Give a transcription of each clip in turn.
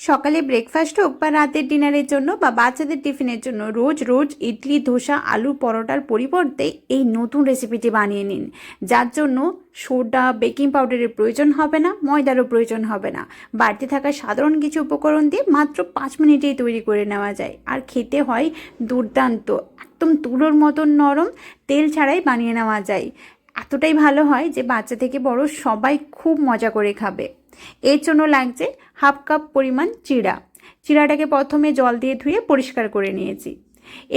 সকালে ব্রেকফাস্ট হোক বা রাতের ডিনারের জন্য বা বাচ্চাদের টিফিনের জন্য রোজ রোজ ইডলি, ধোসা, আলু, পরোটার পরিবর্তে এই নতুন রেসিপিটি বানিয়ে নিন। যার জন্য সোডা বেকিং পাউডারের প্রয়োজন হবে না, ময়দারও প্রয়োজন হবে না। বাড়িতে থাকা সাধারণ কিছু উপকরণ দিয়ে মাত্র পাঁচ মিনিটেই তৈরি করে নেওয়া যায়। আর খেতে হয় দুর্দান্ত, একদম তুলোর মতন নরম, তেল ছাড়াই বানিয়ে নেওয়া যায়। এতটাই ভালো হয় যে বাচ্চা থেকে বড় সবাই খুব মজা করে খাবে। এর জন্য লাগছে হাফ কাপ পরিমাণ চিড়া। চিড়াটাকে প্রথমে জল দিয়ে ধুয়ে পরিষ্কার করে নিয়েছি।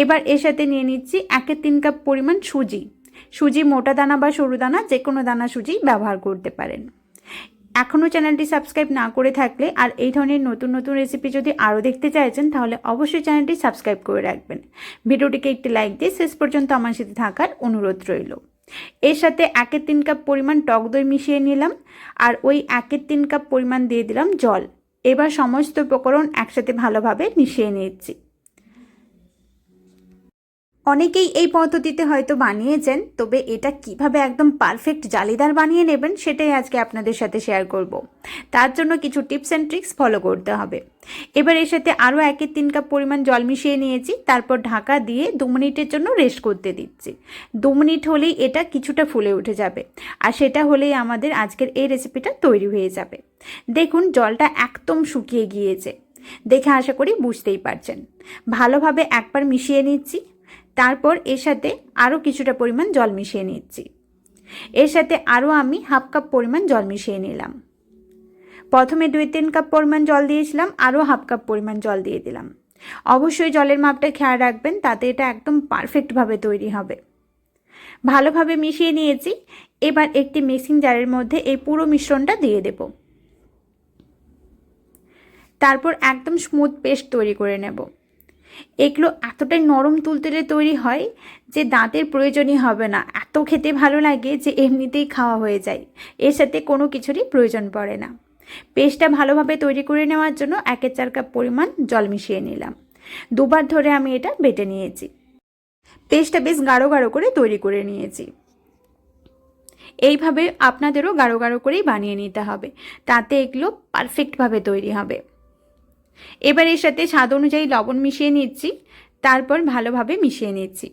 এবার এর সাথে নিয়ে নিচ্ছি একের তিন কাপ পরিমাণ সুজি। সুজি মোটা দানা বা সরু দানা যে কোনো দানা সুজি ব্যবহার করতে পারেন। এখনও চ্যানেলটি সাবস্ক্রাইব না করে থাকলে আর এই ধরনের নতুন নতুন রেসিপি যদি আরও দেখতে চাইছেন, তাহলে অবশ্যই চ্যানেলটি সাবস্ক্রাইব করে রাখবেন। ভিডিওটিকে একটি লাইক দিয়ে শেষ পর্যন্ত আমার সাথে থাকার অনুরোধ রইল। এর সাথে একের তিন কাপ পরিমাণ টক দই মিশিয়ে নিলাম আর ওই একের তিন কাপ পরিমাণ দিয়ে দিলাম জল। এবার সমস্ত উপকরণ একসাথে ভালোভাবে মিশিয়ে নিচ্ছি। অনেকেই এই পদ্ধতিতে হয়তো বানিয়েছেন, তবে এটা কীভাবে একদম পারফেক্ট জালিদার বানিয়ে নেবেন সেটাই আজকে আপনাদের সাথে শেয়ার করব। তার জন্য কিছু টিপস অ্যান্ড ট্রিক্স ফলো করতে হবে। এবার এর সাথে আরও একের তিন কাপ পরিমাণ জল মিশিয়ে নিয়েছি, তারপর ঢাকা দিয়ে দু মিনিটের জন্য রেস্ট করতে দিচ্ছি। দু মিনিট হলেই এটা কিছুটা ফুলে উঠে যাবে, আর সেটা হলেই আমাদের আজকের এই রেসিপিটা তৈরি হয়ে যাবে। দেখুন, জলটা একদম শুকিয়ে গিয়েছে। দেখে আশা করি বুঝতেই পারছেন। ভালোভাবে একবার মিশিয়ে নিচ্ছি তারপর এর সাথে আরও কিছুটা পরিমাণ জল মিশিয়ে নিচ্ছি। এর সাথে আরও আমি হাফ কাপ পরিমাণ জল মিশিয়ে নিলাম। প্রথমে দুই তিন কাপ পরিমাণ জল দিয়েছিলাম আরও হাফ কাপ পরিমাণ জল দিয়ে দিলাম। অবশ্যই জলের মাপটা খেয়াল রাখবেন, তাতে এটা একদম পারফেক্টভাবে তৈরি হবে। ভালোভাবে মিশিয়ে নিয়েছি, এবার একটি মিক্সিং জারের মধ্যে এই পুরো মিশ্রণটা দিয়ে দেব। তারপর একদম স্মুথ পেস্ট তৈরি করে নেব। এগুলো এতটাই নরম তুলতুলে তৈরি হয় যে দাঁতের প্রয়োজনই হবে না। এত খেতে ভালো লাগে যে এমনিতেই খাওয়া হয়ে যায়। এর সাথে কোনো কিছুরই প্রয়োজন পড়ে না। পেস্টটা ভালোভাবে তৈরি করে নেওয়ার জন্য একের চার কাপ পরিমাণ জল মিশিয়ে নিলাম। দুবার ধরে আমি এটা বেটে নিয়েছি। পেস্টটা বেশ গাঢ় গাঢ় করে তৈরি করে নিয়েছি। এইভাবে আপনাদেরও গাঢ় গাঢ় করেই বানিয়ে নিতে হবে। তাতে এগুলো পারফেক্টভাবে তৈরি হবে। এবার এর সাথে স্বাদ অনুযায়ী লবণ মিশিয়ে নিচ্ছি, তারপর ভালোভাবে মিশিয়ে নিচ্ছি।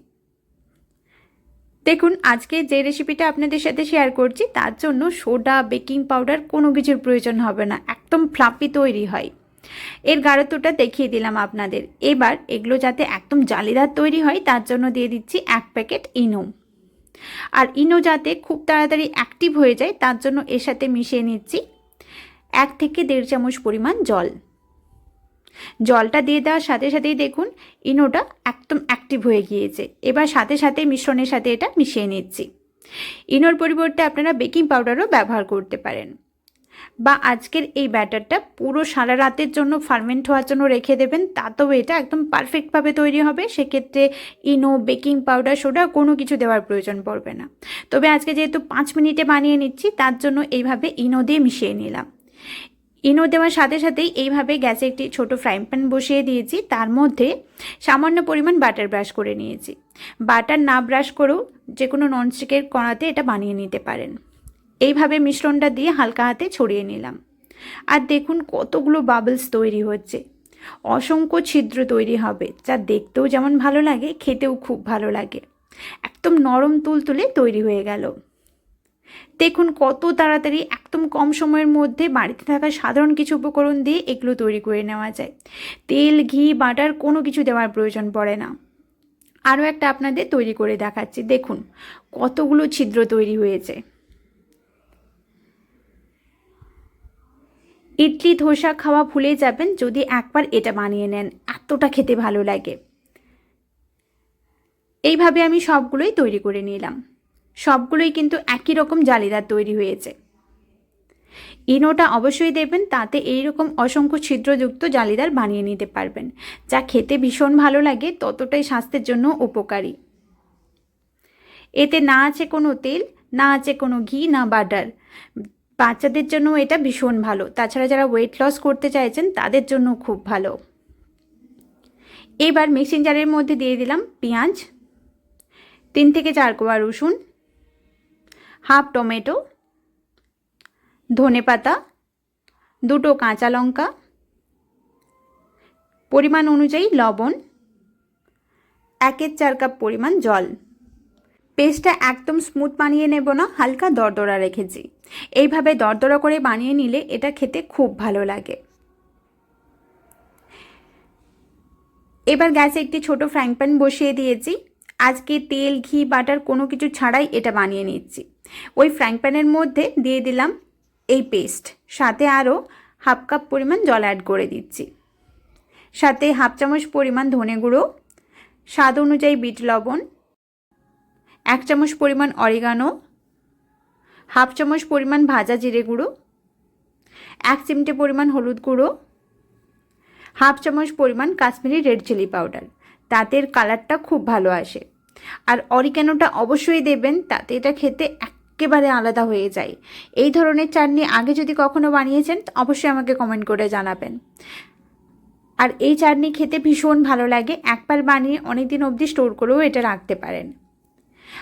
দেখুন, আজকে যে রেসিপিটা আপনাদের সাথে শেয়ার করছি, তার জন্য সোডা বেকিং পাউডার কোনো কিছুর প্রয়োজন হবে না, একদম ফ্লাপি তৈরি হয়। এর গাঢ়ত্বটা দেখিয়ে দিলাম আপনাদের। এবার এগুলো যাতে একদম জালিদার তৈরি হয়, তার জন্য দিয়ে দিচ্ছি এক প্যাকেট ইনো। আর ইনো যাতে খুব তাড়াতাড়ি অ্যাক্টিভ হয়ে যায়, তার জন্য এর সাথে মিশিয়ে নিচ্ছি এক থেকে দেড় চামচ পরিমাণ জল। জলটা দিয়ে দেওয়ার সাথে সাথেই দেখুন ইনোটা একদম অ্যাক্টিভ হয়ে গিয়েছে। এবার সাথে সাথে মিশ্রণের সাথে এটা মিশিয়ে নিচ্ছি। ইনোর পরিবর্তে আপনারা বেকিং পাউডারও ব্যবহার করতে পারেন। বা আজকের এই ব্যাটারটা পুরো সারা রাতের জন্য ফার্মেন্ট হওয়ার জন্য রেখে দেবেন, তাতেও এটা একদম পারফেক্টভাবে তৈরি হবে। সেক্ষেত্রে ইনো, বেকিং পাউডার, সোডা কোনো কিছু দেওয়ার প্রয়োজন পড়বে না। তবে আজকে যেহেতু পাঁচ মিনিটে বানিয়ে নিচ্ছি, তার জন্য এইভাবে ইনো দিয়ে মিশিয়ে নিলাম। ইনো দেওয়ার সাথে সাথেই এইভাবে গ্যাসে একটি ছোট ফ্রাইং প্যান বসিয়ে দিয়েছি। তার মধ্যে সামান্য পরিমাণ বাটার ব্রাশ করে নিয়েছি। বাটার না ব্রাশ করেও যে কোনো ননস্টিকের কড়াতে এটা বানিয়ে নিতে পারেন। এইভাবে মিশ্রণটা দিয়ে হালকা হাতে ছড়িয়ে নিলাম। আর দেখুন কতগুলো বাবলস তৈরি হচ্ছে। অসংখ্য ছিদ্র তৈরি হবে, যা দেখতেও যেমন ভালো লাগে, খেতেও খুব ভালো লাগে। একদম নরম তুলতুলে তৈরি হয়ে গেল। দেখুন কত তাড়াতাড়ি একদম কম সময়ের মধ্যে বাড়িতে থাকা সাধারণ কিছু উপকরণ দিয়ে এগুলো তৈরি করে নেওয়া যায়। তেল, ঘি, বাটার কোনো কিছু দেওয়ার প্রয়োজন পড়ে না। আরও একটা আপনাদের তৈরি করে দেখাচ্ছি। দেখুন কতগুলো ছিদ্র তৈরি হয়েছে। ইডলি, ধোসা খাওয়া ভুলে যাবেন যদি একবার এটা বানিয়ে নেন, এতটা খেতে ভালো লাগে। এইভাবে আমি সবগুলোই তৈরি করে নিলাম। সবগুলোই কিন্তু একই রকম জালিদার তৈরি হয়েছে। ইনোটা অবশ্যই দেবেন, তাতে এই রকম অসংখ্য ছিদ্রযুক্ত জালিদার বানিয়ে নিতে পারবেন। যা খেতে ভীষণ ভালো লাগে, ততটাই স্বাস্থ্যের জন্য উপকারী। এতে না আছে কোনো তেল, না আছে কোনো ঘি, না বাটার। বাচ্চাদের জন্য এটা ভীষণ ভালো। তাছাড়া যারা ওয়েট লস করতে চাইছেন, তাদের জন্য খুব ভালো। এবার মিক্সিং জারের মধ্যে দিয়ে দিলাম পেঁয়াজ, তিন থেকে চার কোয়া রসুন হাফ টমেটো, ধনে পাতা, দুটো কাঁচা লঙ্কা, পরিমাণ অনুযায়ী লবণ, একের চার কাপ পরিমাণ জল। পেস্টটা একদম স্মুথ বানিয়ে নেব না, হালকা দরদরা রেখেছি। এইভাবে দরদরা করে বানিয়ে নিলে এটা খেতে খুব ভালো লাগে। এবার গ্যাসে একটি ছোট ফ্রাইং প্যান বসিয়ে দিয়েছি। আজকে তেল, ঘি, বাটার কোনো কিছু ছাড়াই এটা বানিয়ে নিচ্ছি। ওই ফ্রাইং প্যানের মধ্যে দিয়ে দিলাম এই পেস্ট সাথে আরও হাফ কাপ পরিমাণ জল অ্যাড করে দিচ্ছি। সাথে হাফ চামচ পরিমাণ ধনে গুঁড়ো, স্বাদ অনুযায়ী বিট লবণ, এক চামচ পরিমাণ অরিগানো হাফ চামচ পরিমাণ ভাজা জিরে গুঁড়ো, এক চিমটে পরিমাণ হলুদ গুঁড়ো হাফ চামচ পরিমাণ কাশ্মীরি রেড চিলি পাউডার তাতে কালারটা খুব ভালো আসে। আর অরিগানোটা অবশ্যই দেবেন, তাতে এটা খেতে একেবারে আলাদা হয়ে যায়। এই ধরনের চাটনি আগে যদি কখনো বানিয়েছেন, অবশ্যই আমাকে কমেন্ট করে জানাবেন। আর এই চাটনি খেতে ভীষণ ভালো লাগে। একবার বানিয়ে অনেক দিন অবধি স্টোর করেও এটা রাখতে পারেন।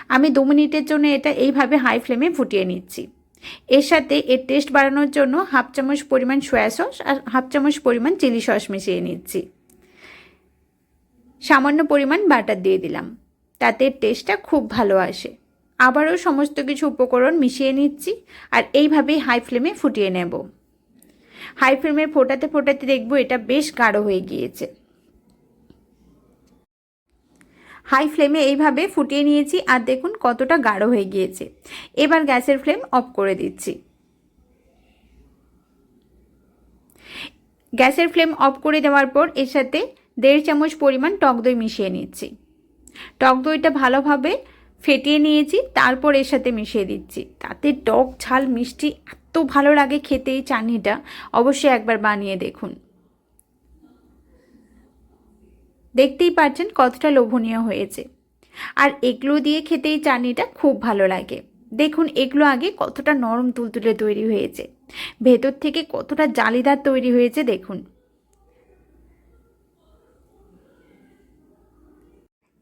আমি দু মিনিটের জন্য এটা এইভাবে হাই ফ্লেমে ফুটিয়ে নিচ্ছি। এর সাথে এর টেস্ট বাড়ানোর জন্য হাফ চামচ পরিমাণ সয়া সস আর হাফ চামচ পরিমাণ চিলি সস মিশিয়ে নিচ্ছি। সামান্য পরিমাণ বাটার দিয়ে দিলাম। তাতে টেস্টটা খুব ভালো আসে। আবারও সমস্ত কিছু উপকরণ মিশিয়ে নিচ্ছি আর এইভাবেই হাই ফ্লেমে ফুটিয়ে নেব। হাই ফ্লেমে ফোটাতে ফোটাতে দেখব এটা বেশ গাঢ় হয়ে গিয়েছে। হাই ফ্লেমে এইভাবে ফুটিয়ে নিয়েছি আর দেখুন কতটা গাঢ় হয়ে গিয়েছে। এবার গ্যাসের ফ্লেম অফ করে দিচ্ছি। গ্যাসের ফ্লেম অফ করে দেওয়ার পর এর সাথে দেড় চামচ পরিমাণ টক দই মিশিয়ে নিচ্ছি। টক দইটা ভালোভাবে ফেটিয়ে নিয়েছি, তারপর এর সাথে মিশিয়ে দিচ্ছি। তাতে টক ঝাল মিষ্টি এত ভালো লাগে খেতে এই চাটনিটা, অবশ্যই একবার বানিয়ে দেখুন। দেখতেই পাচ্ছেন কতটা লোভনীয় হয়েছে। আর এগুলো দিয়ে খেতে এই চাটনিটা খুব ভালো লাগে। দেখুন এগুলো আগে কতটা নরম তুলতুলে তৈরি হয়েছে। ভেতর থেকে কতটা জালিদার তৈরি হয়েছে দেখুন।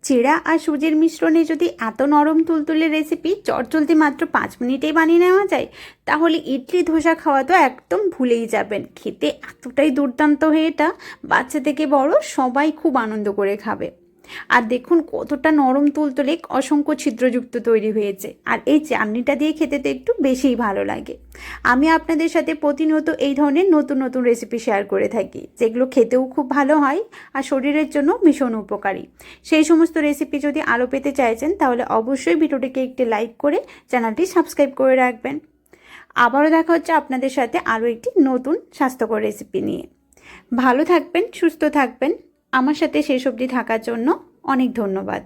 চিড়া আর সুজির মিশ্রণে যদি এত নরম তুলতুলে রেসিপি চটচলতি মাত্র পাঁচ মিনিটেই বানিয়ে নেওয়া যায়, তাহলে ইডলি ধোসা খাওয়া তো একদম ভুলেই যাবেন। খেতে এতটাই দুর্দান্ত হয়ে এটা, বাচ্চা থেকে বড় সবাই খুব আনন্দ করে খাবে। আর দেখুন কতটা নরম তুলতুলে অসংখ্য ছিদ্রযুক্ত তৈরি হয়েছে। আর এই চাটনিটা দিয়ে খেতে তো একটু বেশিই ভালো লাগে। আমি আপনাদের সাথে প্রতিনিয়ত এই ধরনের নতুন নতুন রেসিপি শেয়ার করে থাকি, যেগুলো খেতেও খুব ভালো হয় আর শরীরের জন্য ভীষণ উপকারী। সেই সমস্ত রেসিপি যদি আলো পেতে চাইছেন, তাহলে অবশ্যই ভিডিওটিকে একটি লাইক করে চ্যানেলটি সাবস্ক্রাইব করে রাখবেন। আবারও দেখা হচ্ছে আপনাদের সাথে আরও একটি নতুন স্বাস্থ্যকর রেসিপি নিয়ে। ভালো থাকবেন, সুস্থ থাকবেন। আমার সাথে শেষ অবধি থাকার জন্য অনেক ধন্যবাদ।